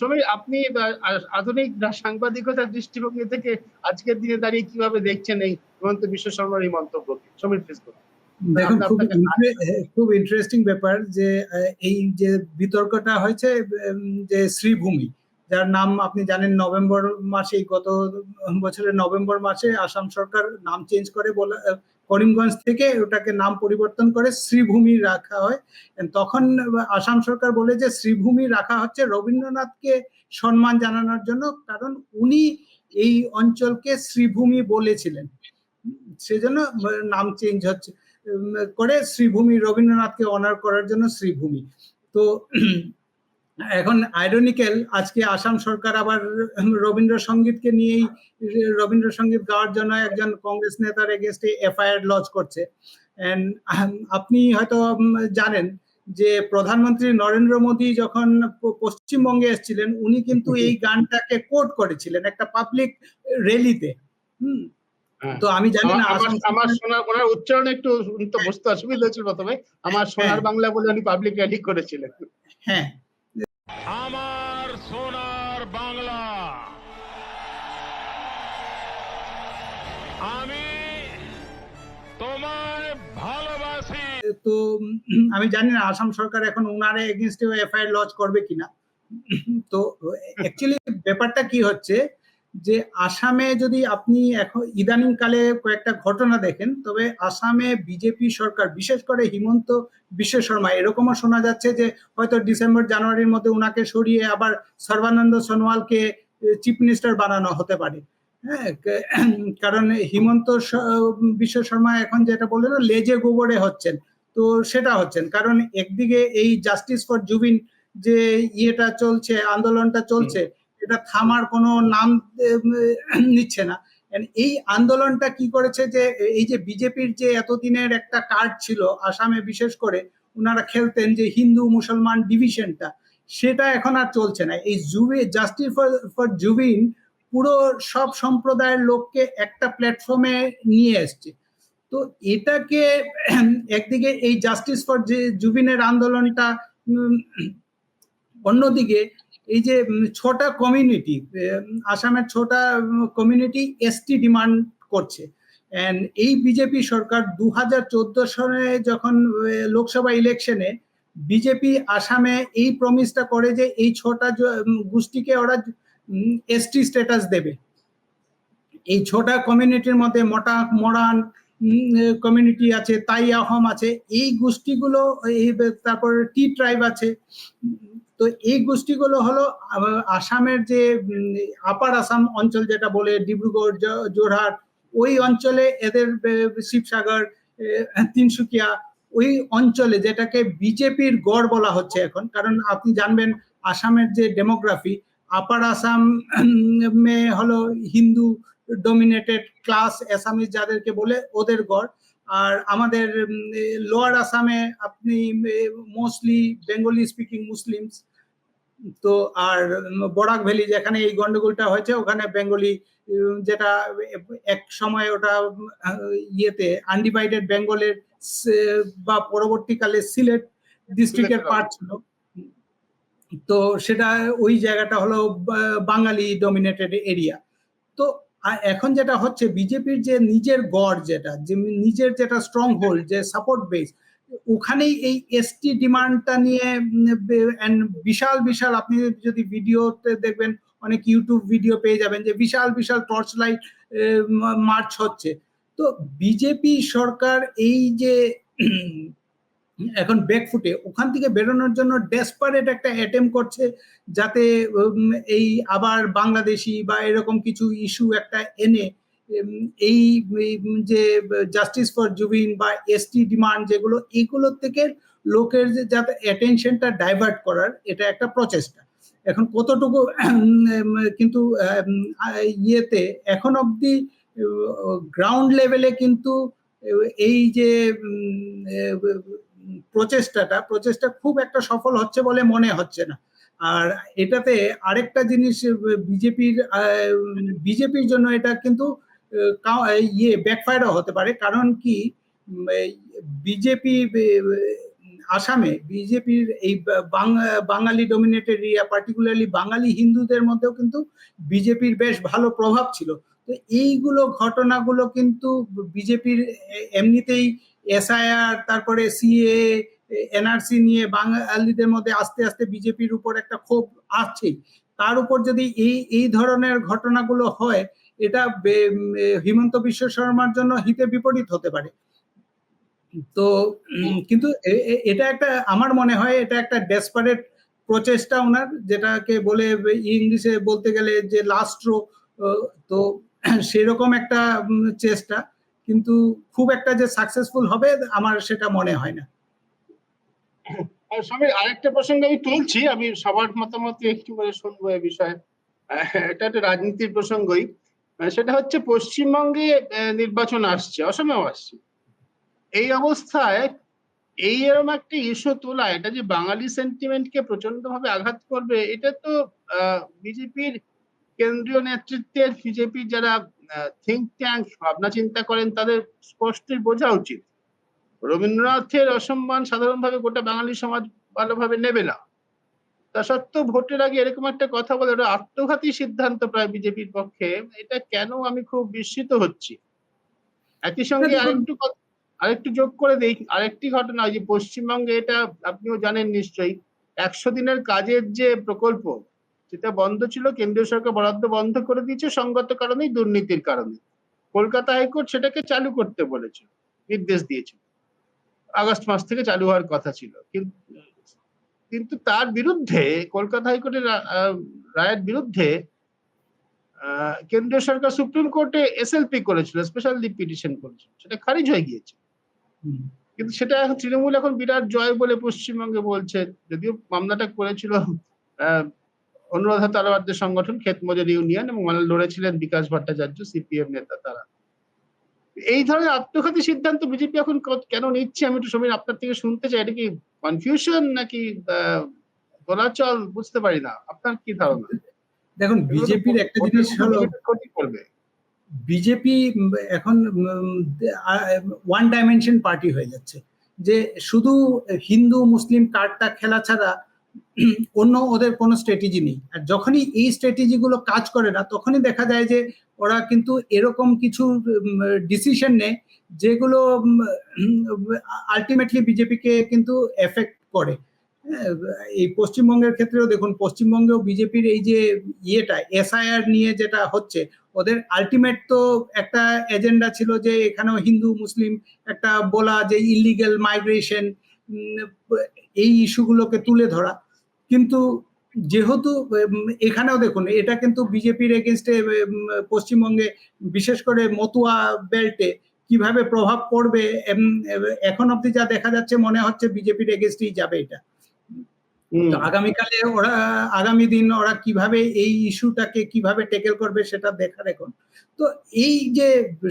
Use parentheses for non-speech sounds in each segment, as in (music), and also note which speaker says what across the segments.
Speaker 1: সমীর আপনি আধুনিক সাংবাদিকতার দৃষ্টিভঙ্গি থেকে আজকের দিনে দাঁড়িয়ে কীভাবে দেখছেন এই হিমন্ত বিশ্ব শর্মার এই মন্তব্যকে সমীর করুন।
Speaker 2: দেখুন খুব খুব ইন্টারেস্টিং ব্যাপার যে এই যে বিতর্কটা হয়েছে যে শ্রীভূমি যার নাম আপনি জানেন নভেম্বর মাসে গত বছরের নভেম্বর মাসে আসাম সরকার নাম চেঞ্জ করে বলে করিমগঞ্জ থেকে ওটাকে নাম পরিবর্তন করে শ্রীভূমি রাখা হয়। তখন আসাম সরকার বলে যে শ্রীভূমি রাখা হচ্ছে রবীন্দ্রনাথকে সম্মান জানানোর জন্য, কারণ উনি এই অঞ্চলকে শ্রীভূমি বলেছিলেন। সেজন্য নাম চেঞ্জ হচ্ছে করে শ্রীভূমি, রবীন্দ্রনাথকে অনার করার জন্য শ্রীভূমি। তো এখন আইরনিক্যাল আজকে আসাম সরকার আবার রবীন্দ্রসঙ্গীতকে নিয়েই রবীন্দ্রসঙ্গীত গাওয়ার জন্য একজন কংগ্রেস নেতার এগেনস্টে এফআইআর লঞ্চ করছে। And, আপনি হয়তো জানেন যে প্রধানমন্ত্রী নরেন্দ্র মোদী যখন পশ্চিমবঙ্গে এসেছিলেন উনি কিন্তু এই গানটাকে কোট করেছিলেন একটা পাবলিক র্যালিতে হুম?
Speaker 1: হ্যাঁ।
Speaker 2: তো আমি জানি না
Speaker 1: আমার শোনার ওনার উচ্চারণ একটু শুনতে বুঝতে অসুবিধা হচ্ছিল প্রথমে। আমার সোনার
Speaker 2: হ্যাঁ।
Speaker 1: বাংলা বলে উনি পাবলিক র্যালি করেছিলেন।
Speaker 2: হ্যাঁ।
Speaker 3: আমার সোনার বাংলা। আমি তোমায় ভালোবাসি।
Speaker 2: তো, আমি জানি না, আসাম সরকার এখন ওনার এগেনস্টে এফআইআর লঞ্চ করবে কিনা। তো অ্যাকচুয়ালি ব্যাপারটা কি হচ্ছে যে আসামে যদি আপনি এখন ইদানিং কালে কয়েকটা ঘটনা দেখেন, তবে আসামে বিজেপি সরকার, বিশেষ করে হিমন্ত বিশ্ব শর্মা, এরকমও শোনা যাচ্ছে যে হয়তো ডিসেম্বর, জানুয়ারির মধ্যে ওনাকে সরিয়ে আবার সর্বানন্দ সোনোয়ালকে চিফ মিনিস্টার বানানো হতে পারে। হ্যাঁ (clears throat) কারণ হিমন্ত বিশ্ব শর্মা এখন যেটা বললেন লেজে গোবরে হচ্ছেন। তো সেটা হচ্ছেন। কারণ একদিকে এই জাস্টিস ফর জুবিন যে ইয়েটা চলছে, আন্দোলনটা চলছে এটা থামার কোনো নাম নিচ্ছে না। এই আন্দোলনটা কি করেছে যে, এই যে বিজেপির যে এতদিনের একটা কার্ড ছিল, আসামে বিশেষ করে ওনারা খেলতেন যে হিন্দু মুসলমান ডিভিশনটা, সেটা এখন আর চলছে না। এই Zubeen justice for for Zubeen পুরো সব সম্প্রদায়ের লোককে একটা প্ল্যাটফর্মে নিয়ে এসছে। তো এটাকে, একদিকে এই জাস্টিস ফর জুবিনের আন্দোলনটা অন্যদিকে এই যে ছটা কমিউনিটি আসামের ছটা কমিউনিটি এসটি ডিমান্ড করছে। অ্যান্ড এই বিজেপি সরকার দু হাজার চোদ্দ সালে যখন লোকসভা ইলেকশনে বিজেপি আসামে এই প্রমিসটা করে যে এই ছটা গোষ্ঠীকে ওরা এসটি স্ট্যাটাস দেবে। এই ছটা কমিউনিটির মধ্যে মোটা মরান কমিউনিটি আছে, তাই আহম আছে। এই গোষ্ঠীগুলো, এই, তারপর টি ট্রাইব আছে। তো এই গোষ্ঠীগুলো হলো আসামের যে আপার আসাম অঞ্চল যেটা বলে, ডিব্রুগড় যোরহাট, ওই অঞ্চলে এদের শিবসাগর তিনসুকিয়া, ওই অঞ্চলে যেটাকে বিজেপির গড় বলা হচ্ছে এখন, কারণ আপনি জানবেন আসামের যে ডেমোগ্রাফি, আপার আসাম মে হলো হিন্দু ডোমিনেটেড ক্লাস অ্যাসামিজ যাদেরকে বলে ওদের গড়, আর আমাদের লোয়ার আসামে আপনি মোস্টলি বেঙ্গলি স্পিকিং মুসলিমস তো আর বরাক ভ্যালি যেখানে এই গন্ডগোলটা হয়েছে ওখানে বেঙ্গলি যেটা এক সময় ওটা ইয়েতে আনডিভাইডেড বেঙ্গলের বা পরবর্তীকালে সিলেট ডিস্ট্রিক্টের পার্ট ছিল। তো সেটা ওই জায়গাটা হলো বাঙালি ডমিনেটেড এরিয়া তো এখন যেটা হচ্ছে বিজেপির যে নিজের গড় যেটা যে নিজের যেটা স্ট্রং হোল্ড যে সাপোর্ট বেস ওখানেই এই এসটি ডিমান্ডটা নিয়ে বিশাল বিশাল, আপনি যদি ভিডিওতে দেখবেন, অনেক ইউটিউব ভিডিও পেয়ে যাবেন যে বিশাল বিশাল টর্চ লাইট মার্চ হচ্ছে। তো বিজেপি সরকার এই যে, এখন ব্যাকফুটে ওখান থেকে বেরোনোর জন্য ডেসপারেট একটা অ্যাটেম্প করছে যাতে এই আবার বাংলাদেশি বা এরকম কিছু ইস্যু একটা এনে এই যে জাস্টিস ফর জুবিন বা এসটি ডিমান্ড যেগুলো, এগুলোর থেকে লোকের যে, যাতে অ্যাটেনশনটা ডাইভার্ট করার, এটা একটা প্রচেষ্টা। এখন কতটুকু কিন্তু ইয়েতে এখন অবধি গ্রাউন্ড লেভেলে কিন্তু, এই যে প্রচেষ্টাটা, প্রচেষ্টা খুব একটা সফল হচ্ছে বলে মনে হচ্ছে না। আর এটাতে আরেকটা জিনিস বিজেপির বিজেপির জন্য এটা কিন্তু ইয়ে ব্যাকফায়ারও হতে পারে। কারণ কি বিজেপি আসামে বিজেপির এই Bangali dominated area particularly Bangali হিন্দুদের মধ্যেও কিন্তু বিজেপির বেশ ভালো প্রভাব ছিল। তো এইগুলো ঘটনাগুলো কিন্তু বিজেপির এমনিতেই এসআইআর তারপরে সিএ এনআরসি নিয়ে বাঙালিদের মধ্যে আস্তে আস্তে বিজেপির উপর একটা ক্ষোভ আছেই তার উপর যদি এই এই ধরনের ঘটনাগুলো হয় এটা হিমন্ত বিশ্ব শর্মার জন্য হিতে বিপরীত হতে পারে। তো কিন্তু এটা একটা, আমার মনে হয় এটা একটা ডেসপারেট প্রচেষ্টা ওনার, যেটাকে বলে ইংলিশে বলতে গেলে যে লাস্ট রো তো (clears throat) সেরকম একটা চেষ্টা, কিন্তু খুব একটা যে সাকসেসফুল হবে আমার সেটা মনে হয় না।
Speaker 1: সবাই আরেকটা প্রসঙ্গে আমি তুলছি, আমি সবার মতামত একটু করে শুনব এ বিষয়ে। এটা একটা রাজনীতির প্রসঙ্গই। সেটা হচ্ছে পশ্চিমবঙ্গে নির্বাচন আসছে, অসমেও আসছে। এই অবস্থায় এই এরকম একটা ইস্যু তোলা, এটা যে বাঙালি সেন্টিমেন্টকে প্রচণ্ড ভাবে আঘাত করবে, এটা তো বিজেপির কেন্দ্রীয় নেতৃত্বের, বিজেপির যারা থিঙ্ক ট্যাঙ্ক ভাবনা চিন্তা করেন, তাদের স্পষ্টই বোঝা উচিত। রবীন্দ্রনাথের অসম্মান সাধারণভাবে গোটা বাঙালি সমাজ ভালোভাবে নেবে না। তা সত্ত্বেও ভোটের আগে এরকম একটা কথা বলে ওটা আত্মঘাতী সিদ্ধান্ত প্রায় বিজেপির পক্ষে এটা কেন আমি খুব বিস্মিত হচ্ছি। একই সঙ্গে আরেকটু আরেকটু যোগ করে দেই আরেকটি ঘটনা যে পশ্চিমবঙ্গে এটা আপনিও জানেন নিশ্চয়ই একশো দিনের কাজের যে প্রকল্প সেটা বন্ধ ছিল কেন্দ্রীয় সরকার বরাদ্দ বন্ধ করে দিয়েছে সঙ্গত কারণেই দুর্নীতির কারণে। কলকাতা হাইকোর্ট সেটাকে চালু করতে বলেছে নির্দেশ দিয়েছে। আগস্ট মাস থেকে চালু হওয়ার কথা ছিল কিন্তু কিন্তু তার বিরুদ্ধে কলকাতা হাইকোর্টের রায়ের বিরুদ্ধে আহ, কেন্দ্রীয় সরকার সুপ্রিম কোর্টে এসএলপি করেছিল স্পেশাল লিভ পিটিশন করেছিল। সেটা খারিজ হয়ে গিয়েছে। কিন্তু সেটা এখন তৃণমূল এখন বিরাট জয় বলে পশ্চিমবঙ্গে বলছে। যদিও মামলাটা করেছিল আহ, অনুরাধা তালাবাদের সংগঠন ক্ষেত মজুর ইউনিয়ন এবং মানে লড়েছিলেন বিকাশ ভট্টাচার্য সিপিএম নেতা তারা। এই ধরনের আত্মঘাতী সিদ্ধান্ত বিজেপি এখন কেন নিচ্ছে? আমি একটু সময় আপনার থেকে শুনতে চাই। এটা কি কনফিউশন নাকি দোলাচল বুঝতে পারি না। আপনার কি ধারণা?
Speaker 2: দেখুন বিজেপির একটা জিনিস হলো
Speaker 1: ক্ষতি করবে।
Speaker 2: বিজেপি এখন ওয়ান ডাইমেনশন পার্টি হয়ে যাচ্ছে। যে শুধু হিন্দু মুসলিম কার্ডটা খেলা ছাড়া (clears throat) অন্য ওদের কোনো স্ট্র্যাটেজি নেই। আর যখনই এই স্ট্র্যাটেজিগুলো কাজ করে না তখনই দেখা যায় যে ওরা কিন্তু এরকম কিছু ডিসিশন নেয় যেগুলো আলটিমেটলি বিজেপিকে কিন্তু এফেক্ট করে। হ্যাঁ, এই পশ্চিমবঙ্গের ক্ষেত্রেও দেখুন পশ্চিমবঙ্গেও বিজেপির এই যে ইয়েটা এসআইআর নিয়ে যেটা হচ্ছে ওদের আলটিমেট তো একটা এজেন্ডা ছিল যে এখানেও হিন্দু মুসলিম একটা বলা যে ইলিগেল মাইগ্রেশন এই ইস্যুগুলোকে তুলে ধরা। কিন্তু যেহেতু এখানেও দেখুন এটা কিন্তু বিজেপির এগেনস্টে পশ্চিমবঙ্গে বিশেষ করে মতুয়া বেল্টে কীভাবে প্রভাব পড়বে এখন অব্দি যা দেখা যাচ্ছে মনে হচ্ছে বিজেপির এগেনস্টেই যাবে এটা। আগামীকালে ওরা আগামী দিন ওরা কীভাবে এই ইস্যুটাকে কীভাবে টেকেল করবে সেটা দেখার এখন তো এই যে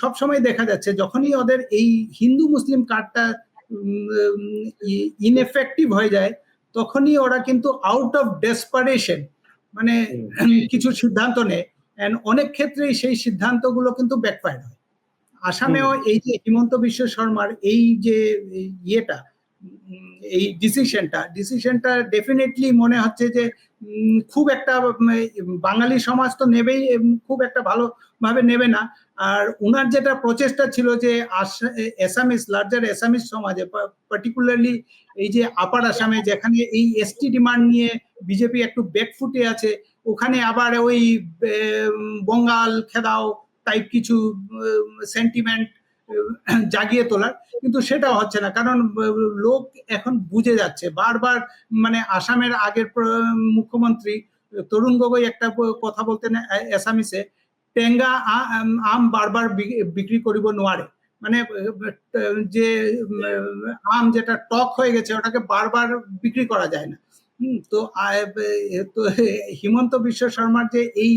Speaker 2: সব সময় দেখা যাচ্ছে যখনই ওদের এই হিন্দু মুসলিম কার্ডটা ইনএফেক্টিভ হয়ে যায় তখনই ওরা কিন্তু আউট অফ ডেসপারেশন মানে কিছু সিদ্ধান্ত নেয়। এন্ড অনেক ক্ষেত্রেই সেই সিদ্ধান্তগুলো কিন্তু ব্যাকফায়ার হয়। আসামেও এই যে হিমন্ত বিশ্ব শর্মার এই যে ইয়েটা এই ডিসিশনটা ডিসিশনটা ডেফিনেটলি মনে হচ্ছে যে খুব একটা বাঙালি সমাজ তো নেবেই খুব একটা ভালোভাবে নেবে না। আর উনার যেটা প্রচেষ্টা ছিল যে এসামিস লার্জার এসামিস সমাজে পার্টিকুলারলি এই যে আপার আসামে যেখানে এই এসটি ডিমান্ড নিয়ে বিজেপি একটু ব্যাকফুটে আছে, ওখানে আবার ওই বঙ্গাল, খেদাও টাইপ কিছু সেন্টিমেন্ট জাগিয়ে তোলার। কিন্তু সেটা হচ্ছে না, কারণ লোক এখন বুঝে যাচ্ছে। বারবার মানে আসামের আগের মুখ্যমন্ত্রী, তরুণ গগৈ একটা কথা বলতেন এসামিসে টেঙ্গা আম- বারবার বিক্রি করিব নোৱাৰে মানে যে আম যেটা টক হয়ে গেছে ওটাকে বারবার বিক্রি করা যায় না। তো তো হিমন্ত বিশ্ব শর্মার যে এই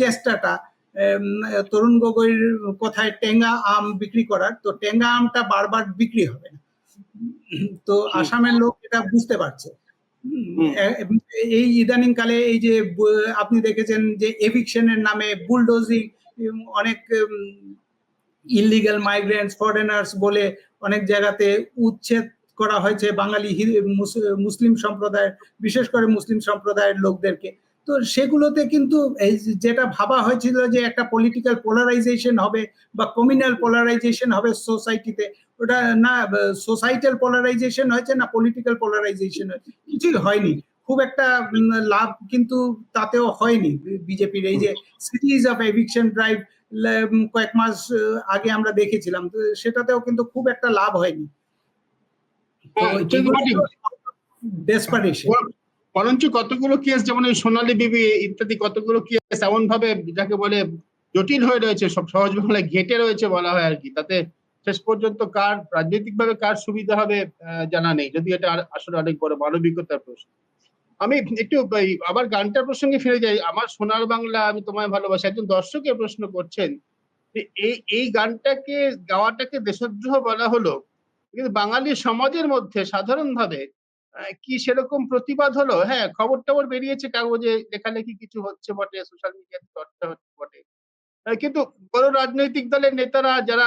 Speaker 2: চেষ্টাটা তরুণ গগৈর কথায় টেঙ্গা আম বিক্রি করার তো টেঙ্গা আমটা বারবার বিক্রি হবে না। তো আসামের লোক এটা বুঝতে পারছে। এই ইদানিং কালে এই যে আপনি দেখেছেন যে এভিকশনের নামে বুলডোজিং অনেক ইলিগাল মাইগ্রেন্টস ফরেনার্স বলে অনেক জায়গাতে উচ্ছেদ করা হয়েছে বাঙালি মুসলিম সম্প্রদায়ের, বিশেষ করে মুসলিম সম্প্রদায়ের লোকদেরকে। তো সেগুলোতে কিন্তু যেটা ভাবা হয়েছিল যে একটা পলিটিক্যাল পোলারাইজেশন হবে বা কমিউনাল পোলারাইজেশন হবে সোসাইটিতে ওটা না সোসাইটাল পোলারাইজেশন হয়েছে না পলিটিক্যাল পোলারাইজেশন হয়েছে? কিছুই হয়নি। খুব একটা লাভ কিন্তু তাতেও হয়নি বিজেপির। এই যে সিরিজ অফ এভিকশন ড্রাইভ কয়েক মাস আগে আমরা দেখেছিলাম। সেটাতেও কিন্তু খুব একটা লাভ হয়নি।
Speaker 1: হ্যাঁ।
Speaker 2: ডেসপারেশন
Speaker 1: বরঞ্চ কতগুলো কেস যেমন এই সোনালী বিবি ইত্যাদি কতগুলো কেস এমন ভাবে যাকে বলে জটিল হয়ে রয়েছে সব সহজ বাংলায় ঘেটে রয়েছে বলা হয় আর কি। তাতে শেষ পর্যন্ত কার রাজনৈতিক ভাবে কার সুবিধা হবে আহ, জানা নেই। যদি এটা আসলে অনেক বড় মানবিকতার প্রশ্ন। আমি একটু আবার গানটার প্রসঙ্গে ফিরে যাই। আমার সোনার বাংলা আমি তোমায় ভালোবাসি। একজন দর্শকের প্রশ্ন করছেন এই এই গানটাকে, গাওয়াটাকে দেশদ্রোহ বলা হলো। কিন্তু বাঙালি সমাজের মধ্যে সাধারণভাবে কি সেরকম প্রতিবাদ হলো? হ্যাঁ খবর টবর বেরিয়েছে কাগজে লেখালেখি কিছু হচ্ছে বটে সোশ্যাল মিডিয়াতে চর্চা হচ্ছে বটে। কিন্তু বড় রাজনৈতিক দলের নেতারা যারা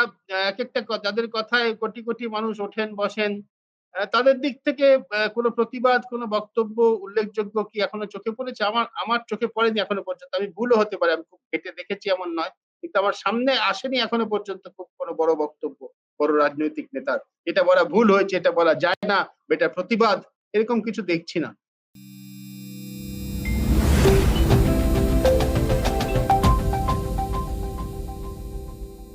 Speaker 1: এক একটা যাদের কথায় কোটি কোটি মানুষ ওঠেন, বসেন তাদের দিক থেকে কোনো প্রতিবাদ, কোনো বক্তব্য উল্লেখযোগ্য কি এখনও চোখে পড়েছে? আমার আমার চোখে পড়েনি এখনও পর্যন্ত। আমি ভুলও হতে পারে, আমি খুব ঘেটে দেখেছি এমন নয়। কিন্তু আমার সামনে আসেনি এখনও পর্যন্ত খুব কোনো বড় বক্তব্য, বড় রাজনৈতিক নেতার। এটা বলা ভুল হয়েছে, এটা বলা যায় না, এটা প্রতিবাদ, এরকম কিছু দেখছি না।